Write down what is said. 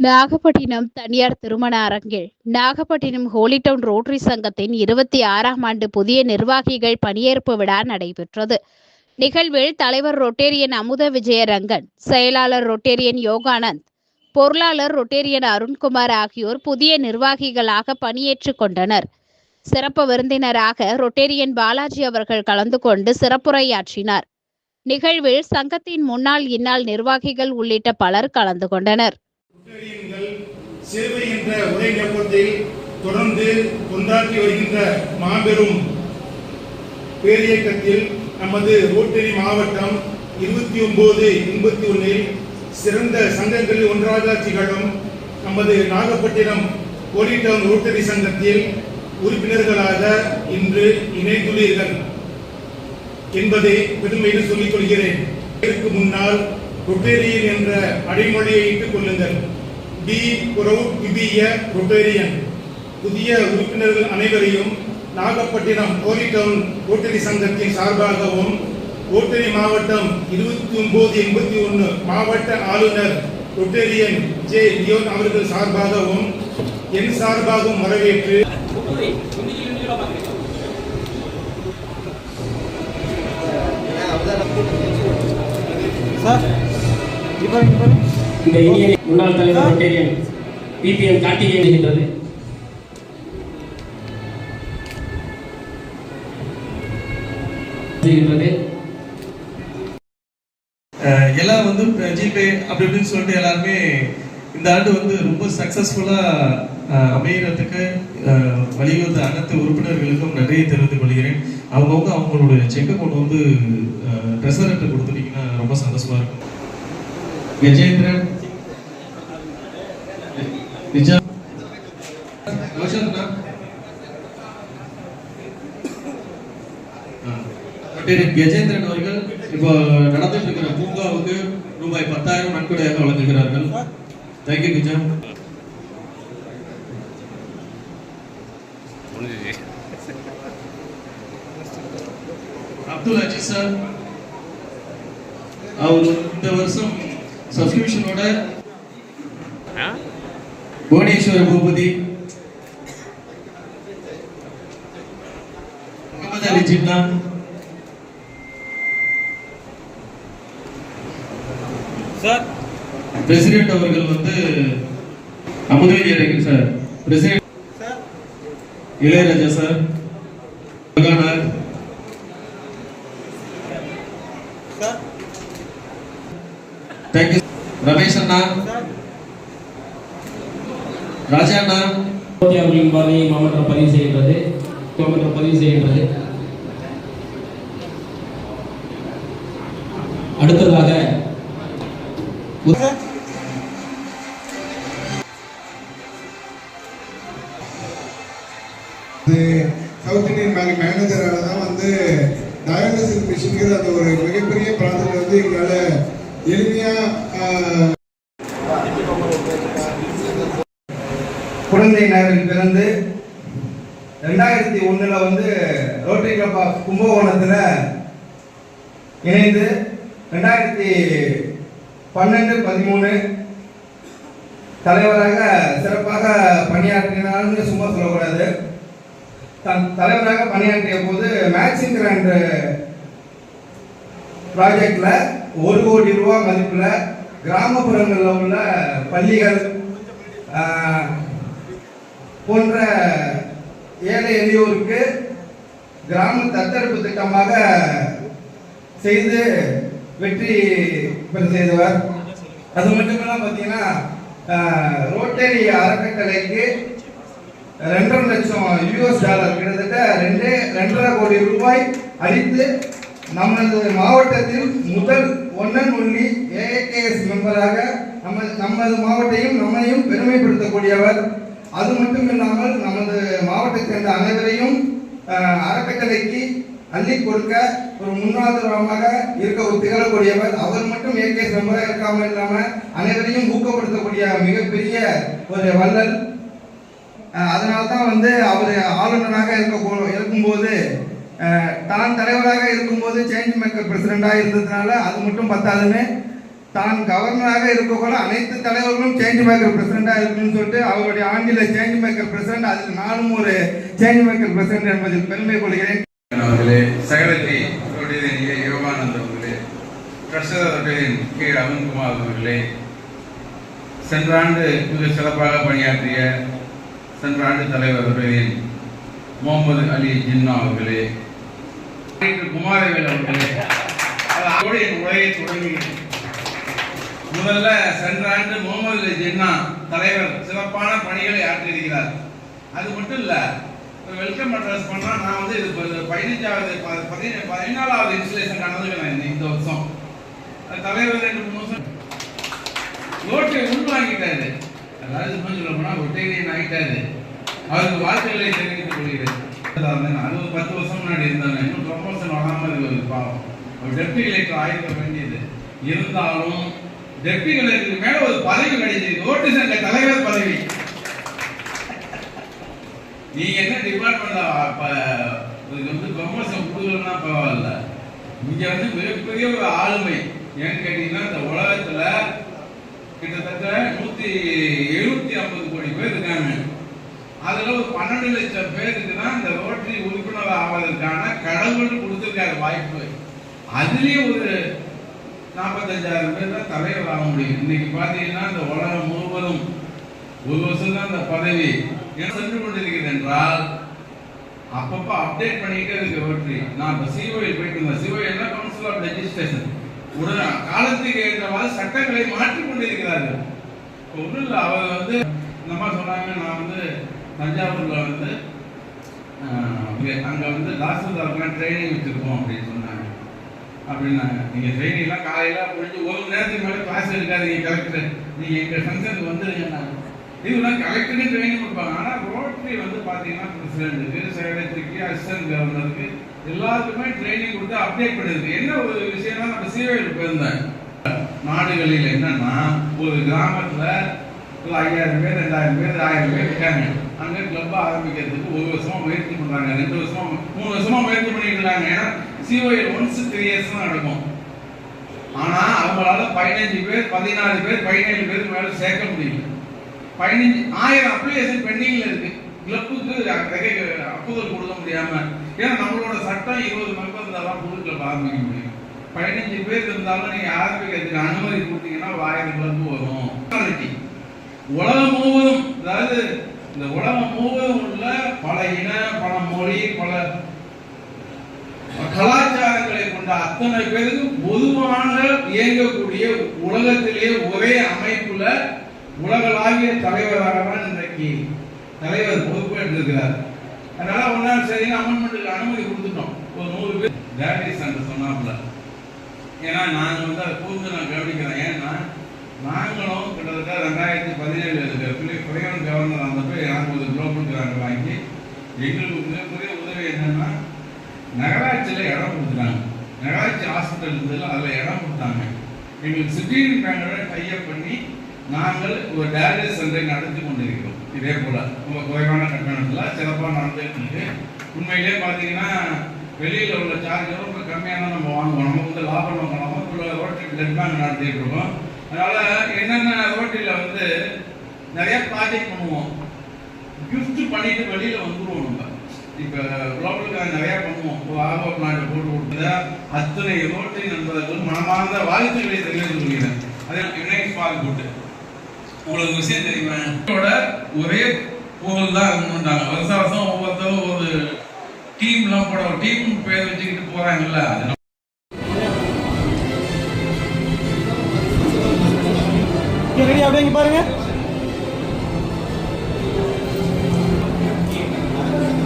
நாகப்பட்டினம் தனியார் திருமண அரங்கில். நாகப்பட்டினம் ஹோலிடவுன் ரோட்டரி சங்கத்தின் இருபத்தி ஆறாம் ஆண்டு புதிய நிர்வாகிகள் பணியேற்பு விழா நடைபெற்றது. நிகழ்வில் தலைவர் ரொட்டேரியன் அமுத விஜயரங்கன் செயலாளர் ரொட்டேரியன் யோகானந்த் பொருளாளர் ரொட்டேரியன் அருண்குமார் ஆகியோர் புதிய நிர்வாகிகளாக பணியேற்றுக் கொண்டனர். சிறப்பு விருந்தினராக ரொட்டேரியன் பாலாஜி அவர்கள் கலந்து கொண்டு சிறப்புரையாற்றினார். நிகழ்வில் சங்கத்தின் முன்னாள் இந்நாள் நிர்வாகிகள் உள்ளிட்ட பலர் கலந்து கொண்டனர். சேவை என்ற ஒரே நோக்கத்தில் தொடர்ந்து கொண்டாற்றி வருகின்ற மாபெரும் பேரியக்கத்தில் நமது ரோட்டரி மாவட்டம் இருபத்தி ஒன்பது எண்பத்தி ஒன்றில் சிறந்த சங்கங்களில் ஒன்றாக திகழும் நமது நாகப்பட்டினம் கோடிட்டவுன் ரோட்டரி சங்கத்தில் உறுப்பினர்களாக இன்று இணைந்துள்ளீர்கள் என்பதை பெருமையில் சொல்லிக் கொள்கிறேன். இதற்கு முன்னால் ரொட்டேரியன் என்ற அடைமொழியை இட்டுக் கொள்ளுங்கள். பி ப்ரௌட் விபிய ரொட்டேரியன் புதிய உறுப்பினர்கள் அனைவரையும் நாகப்பட்டினம் கோரிட்டவுன் ரோட்டரி சங்கத்தின் சார்பாகவும் ரோட்டரி மாவட்டம் இருபத்தி ஒன்பது எண்பத்தி ஒன்று மாவட்ட ஆளுநர் ரொட்டேரியன் ஜே லியோன் அவர்கள் சார்பாகவும் என் சார்பாகவும் வரவேற்று இந்த இனிய முன்னாள் தலைவர் ரொட்டேரியன் பிபிஎம் கார்த்திகேயன் எழுதுகின்றது எல்லாம் வந்து ஜிபே அப்படி இப்படின்னு சொல்லிட்டு எல்லாருமே இந்த ஆண்டு வந்து ரொம்ப சக்ஸஸ்ஃபுல்லாக அமையறதுக்கு அஹ், அனைத்து உறுப்பினர்களுக்கும் நன்றியை தெரிவித்துக் கொள்கிறேன். அவங்கவுங்க அவங்களுடைய செக்கை கொண்டு வந்து ட்ரெஸர்கிட்ட கொடுத்துட்டீங்கன்னா ரொம்ப சந்தோஷமா இருக்கும். ரோஷன்ண்ணா டாக்டர் கஜேந்திரன் அவர்கள். இப்போ நடந்துட்டு இருக்கிற பூங்காவுக்கு ரூபாய் பத்தாயிரம் நன்கொடையாக வழங்குகிறார்கள். Thank you Vijay Abdul Aziz sir. அவர் இந்த வருஷம் சப்ஸ்கிரிப்ஷனோட புவனேஸ்வர பூபதி. முகமது அலி ஜின்னா பிரசிடென்ட் அவர்கள் வந்து அமுதவேதி அரைக்கன் sir. President Ilaiyaraaja sir. மகானார் thank you Ramesh அண்ணா ராஜா அண்ணா அவர்களின் பார்வையை மாவட்டம் பதிவு செய்கின்றது. மாவட்டம் பதிவு செய்கின்றது. அடுத்ததாக சவுத் இந்தியன் பேங்க் மேனேஜரால தான் வந்து டயாலிசிஸ் மிஷின்கிற அந்த ஒரு மிகப்பெரிய ப்ராஜெக்ட் வந்து எங்களால் எளிமையாக குழந்தையினர் பிறந்து ரெண்டாயிரத்தி ஒண்ணுல வந்து ரோட்டரி கிளப் ஆஃப் கும்பகோணத்தில் இணைந்து ரெண்டாயிரத்தி பன்னெண்டு பதிமூணு தலைவராக சிறப்பாக பணியாற்றினார்னு சும்மா சொல்லக்கூடாது. தன் தலைவராக பணியாற்றிய போது மேக்சிங் கிராண்ட் ப்ராஜெக்டில் ஒரு கோடி ரூபாய் மதிப்பில் கிராமப்புறங்களில் உள்ள பள்ளிகள் போன்ற ஏழை எளியோருக்கு கிராம தத்தெடுப்பு திட்டமாக செய்து வெற்றி பெற செய்தவர். அது மட்டும் இல்லாமல் பார்த்தீங்கன்னா ஆஹ், ரோட்டரி அறக்கட்டளைக்கு ரெண்டரை லட்சம் யூஎஸ் டாலர் கிட்டத்தட்ட ரெண்டு ரெண்டரை கோடி ரூபாய் அளித்து நமது மாவட்டத்தில் முதல் ஒன்னன் ஒன்லி ஏஏகேஎஸ் மெம்பராக நம்ம நமது மாவட்டையும் நம்மையும் பெருமைப்படுத்தக்கூடியவர். அது மட்டும் இல்லாமல் நமது மாவட்டத்தை சேர்ந்த அனைவரையும் அறக்கட்டளைக்கு அள்ளி கொடுக்க ஒரு முன்னாதாரமாக இருக்க ஒரு திகழக்கூடியவர். அவர் மட்டும் ஏகேஎஸ் மெம்பராக இருக்காமல் இல்லாமல் அனைவரையும் ஊக்கப்படுத்தக்கூடிய மிகப்பெரிய ஒரு வள்ளல். அதனால்தான் தான் வந்து அவர் ஆளுநராக இருக்க இருக்கும்போது தான் தலைவராக இருக்கும்போது சேஞ்ச் மேக்கர் பிரசிடெண்டாக இருந்ததுனால அது மட்டும் பத்தாதுன்னு தான் கவர்னராக இருக்கக்கூட அனைத்து தலைவர்களும் சேஞ்ச் மேக்கர் பிரசிடண்டாக இருக்கணும்னு சொல்லிட்டு அவருடைய ஆண்டில் சேஞ்ச் மேக்கர் பிரசிடண்ட் அதில் நானும் ஒரு சேஞ்ச் மேக்கர் பிரசிடண்ட் என்பதில் பெருமை கொள்கிறேன். அவர்களே செக்ரட்டரி ரொட்டேரியன் யோகானந்த் அவர்களே ட்ரெஷரர் கே அருண்குமார் அவர்களே சென்ற ஆண்டு மிக சிறப்பாக பணியாற்றிய சென்ற ஆண்டு தலைவர் அவர்களின் முகமது அலி ஜின்னா அவர்களே குமாரவேல் அவர்களே. அதோடு என் உரையை தொடங்குகிறேன் முதல்ல சென்ற ஆண்டு முகமது ஜின்னா தலைவர் சிறப்பான பணிகளை ஆற்றியிருக்கிறார். அது மட்டும் இல்ல வெல்கம் அட்ரஸ் பண்ணா நான் வந்து இது ப- பதினஞ்சாவது ப- பதினே- பதினாலாவது இன்ஸ்டலேஷன் கலந்துக்கிறேன் இந்த வருஷம். அது தலைவர் ரெண்டு மூணு வருஷம். ஓட்டை உள்வாங்கிட்டாரு. அதாவது கொஞ்சம் சொல்ல ஒட்டேரியன் ஆகிட்டாரு அவருக்கு வாழ்த்துக்களை தெரிவித்துக் கொள்கிறேன். அது ஒரு பத்து வருஷம் முன்னாடி இருந்தாங்க இன்னும் ப்ரொமோஷன் வராமல் இருக்கிறது பாவம். ஒரு டெப்டி கலெக்டர் ஆயிருக்க வேண்டியது. இருந்தாலும் டெப்டி கலெக்டருக்கு மேல ஒரு பதவி கிடைச்சது ஓட்டு சங்க தலைவர் பதவி. நீங்க என்ன டிபார்ட்மெண்ட் இதுக்கு வந்து ப்ரொமோஷன் கொடுக்கலன்னா பரவாயில்ல. இங்க வந்து மிகப்பெரிய ஒரு ஆளுமை. ஏன்னு கேட்டீங்கன்னா இந்த உலகத்துல கிட்டத்தட்ட நூத்தி எழுபத்தி ஐம்பது கோடி பேர் இருக்காங்க. அதுல ஒரு பன்னெண்டு லட்சம் பேருக்கு தான் இந்த ரோட்டரி உறுப்பினர் ஆவதற்கான கடவுள் கொடுத்திருக்காரு வாய்ப்பு. அதுலயும் ஒரு நாற்பத்தஞ்சாயிரம் பேர் தான் தலைவர் ஆக முடியும். இன்னைக்கு பாத்தீங்கன்னா இந்த உலகம் முழுவதும் ஒரு வருஷம் தான் இந்த பதவி என்ன சென்று கொண்டிருக்கிறது என்றால் அப்பப்போ அப்டேட் பண்ணிக்கிட்டே இருக்கு ரோட்டரி. நான் இப்போ சிஓயில் போயிட்டு இருந்தேன். என்ன? கவுன்சில் ஆஃப் லெஜிஸ்லேஷன் உடனே காலத்துக்கு ஏற்றவாறு சட்டங்களை மாற்றிக் கொண்டிருக்கிறார்கள். ஒன்றும் இல்லை. அவர் வந்து இந்த மாதிரி சொன்னாங்க நான் வந்து தஞ்சாவூரில் வந்து அங்கே வந்து தாசில்தாருக்குலாம் ட்ரைனிங் வச்சுருக்கோம் அப்படின்னு சொன்னாங்க. அப்படின்னாங்க. நீங்கள் ட்ரைனிங்லாம் எல்லாம் முடிஞ்சு ஒரு மணி நேரத்துக்கு மேலே கிளாஸ் எடுக்காதீங்க கலெக்டர் நீங்கள் எங்கள் ஃபங்க்ஷனுக்கு வந்துருங்க இதெல்லாம் கலெக்டருக்கு ட்ரைனிங் கொடுப்பாங்க. ஆனால் ரோட்டரி வந்து பார்த்தீங்கன்னா பிரசிடென்ட்டுக்கு செக்ரட்டரிக்கு அசிஸ்டன்ட் கவர்னருக்கு எல்லாத்துக்குமே ட்ரைனிங் கொடுத்து அப்டேட் பண்ணிருக்கு. என்ன ஒரு விஷயம்னா நம்ம சிவையில் போயிருந்தேன் நாடுகளில் என்னன்னா ஒரு கிராமத்தில் ஒரு ஐயாயிரம் பேர் ரெண்டாயிரம் பேர் ஆயிரம் பேர் இருக்காங்க. அங்கே கிளப் ஆரம்பிக்கிறதுக்கு ஒரு வருஷமாக முயற்சி பண்ணுறாங்க ரெண்டு வருஷமாக மூணு வருஷமாக முயற்சி பண்ணிட்டு இருக்காங்க. ஏன்னா சிஓஎல் ஒன்ஸ் த்ரீ இயர்ஸ் தான் நடக்கும். ஆனால் அவங்களால பதினஞ்சு பேர் பதினாலு பேர் பதினேழு பேருக்கு மேலே சேர்க்க முடியல. பதினஞ்சு ஆயிரம் அப்ளிகேஷன் பெண்டிங்கில் இருக்கு. கிளப்புக்கு அப்புதல் கொடுக்க முடியாமல் ஏன்னா நம்மளோட சட்டம் இருபது மெம்பர் இருந்தாலும் புது கிளப் ஆரம்பிக்க முடியும். பதினஞ்சு பேர் இருந்தாலும் நீங்கள் ஆரம்பிக்கிறதுக்கு அனுமதி கொடுத்தீங்கன்னா வாயிரம் ஆயிரம் கிளப்பு வரும் உலகம் முழுவதும் அதாவது இந்த உலகம் முழுவதும் உள்ள பல இன பல மொழி பல கலாச்சாரங்களை கொண்ட அத்தனை பேருக்கும் பொதுவாக இயங்கக்கூடிய உலகத்திலே ஒரே அமைப்புல உலகளாவிய தலைவராக தான் இன்றைக்கு தலைவர் பொறுப்பேற்றிருக்கிறார் அதனால ஒன்னா சரி அமெண்ட்மெண்ட்டுக்கு அனுமதி கொடுத்துட்டோம். ஒரு நூறு பேர். டேரக்டர் சொன்னாப்ல ஏன்னா நாங்கள் வந்து அதை கூர்ந்து நான் கவனிக்கிறேன் ஏன்னா நாங்களும் கிட்டத்தட்ட ரெண்டாயிரத்தி பதினேழு குறைவன் கவர்னர் வந்தப்போ போய் எனக்கு ஒரு குளோபல் கிராண்ட் வாங்கி எங்களுக்கு மிகப்பெரிய உதவி என்னென்னா நகராட்சியில் இடம் கொடுத்துட்டாங்க. நகராட்சி ஹாஸ்பிட்டல் இருந்ததில் அதில் இடம் கொடுத்தாங்க. எங்களுக்கு சிட்டியின் பேங்கோட டைப் பண்ணி நாங்கள் ஒரு டேரக்டர் சென்டரை நடத்தி கொண்டிருக்கிறோம். இதே போல் ரொம்ப குறைவான கட்டணத்தில் சிறப்பாக நடந்துட்டு இருக்கு. உண்மையிலே பார்த்தீங்கன்னா வெளியில் உள்ள சார்ஜரும் ரொம்ப கம்மியான நம்ம வாங்குவோம். நமக்கு வந்து லாபம் நோக்கலாமா ரோட்டரி பிளட் பேங்க் நடத்திட்டு இருக்கோம். அதனால என்னென்ன ரோட்டில் வந்து நிறைய ப்ராஜெக்ட் பண்ணுவோம். கிஃப்ட் பண்ணிட்டு வெளியில் வந்துடுவோம் நம்ம. இப்போ குளோபலுக்கு நிறைய பண்ணுவோம். ஒரு ஆர்வ பிளான் போட்டு கொடுத்தத அத்தனை ரோட்டரி நண்பர்கள் மனமார்ந்த வாழ்த்துக்களை தெரிவித்துக் கொள்கிறேன் அதே யுனைட் ஃபார் குட் உங்களுக்கு விஷயம் தெரியுமா? ஒரே புகழ் தான் இருக்கணும்ட்டாங்க வருஷ வருஷம் ஒவ்வொருத்தரும் ஒரு டீம்லாம் போட டீம் பேர் வச்சுக்கிட்டு போறாங்கல்ல